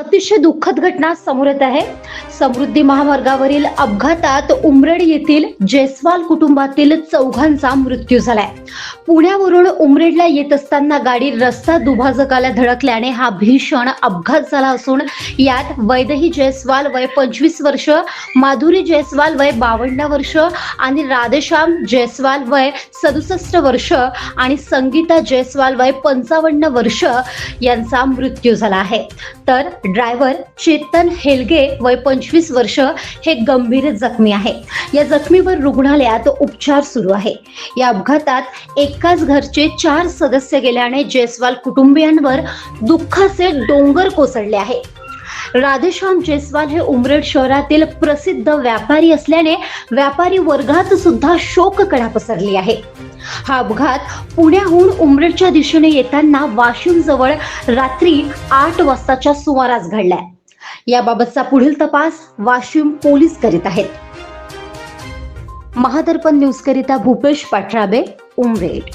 अतिशय दुःखद घटना समोर येत आहे. समृद्धी महामार्गावरील अपघातात उमरेड येथील जयस्वाल कुटुंबातील चौघांचा मृत्यू झालाय. पुण्यावरून उमरेडला येत असताना गाडी रस्ता दुभाजकाला धडकल्याने हा भीषण अपघात झाला असून यात वैदही जयस्वाल वय पंचवीस वर्ष माधुरी जयस्वाल वय बावन्न वर्ष आणि राधेश्याम जयस्वाल वय सदुसष्ट वर्ष आणि संगीता जयस्वाल वय पंचावन्न वर्ष यांचा मृत्यू झाला आहे. तर ड्रायव्हर चेतन हेलगे वय पंचवीस वर्ष हे गंभीर जखमी आहे. या जखमीवर रुग्णालयात उपचार सुरू आहे. या अपघातात एकाच घरचे चार सदस्य गेल्याने जयस्वाल कुटुंबियांवर दुःखाचे डोंगर कोसळले आहे. राधेश्याम जयस्वाल हे उमरेड शहरातील प्रसिद्ध व्यापारी असल्याने व्यापारी वर्गात सुद्धा शोककळा पसरली आहे. हा अपघात पुण्याहून उमरेडच्या दिशेने येताना वाशिम जवळ रात्री आठ वाजताच्या सुमारास घडलाय. याबाबतचा पुढील तपास वाशिम पोलीस करीत आहेत. महादर्पण न्यूज करिता भूपेश पाठराबे उमरेड.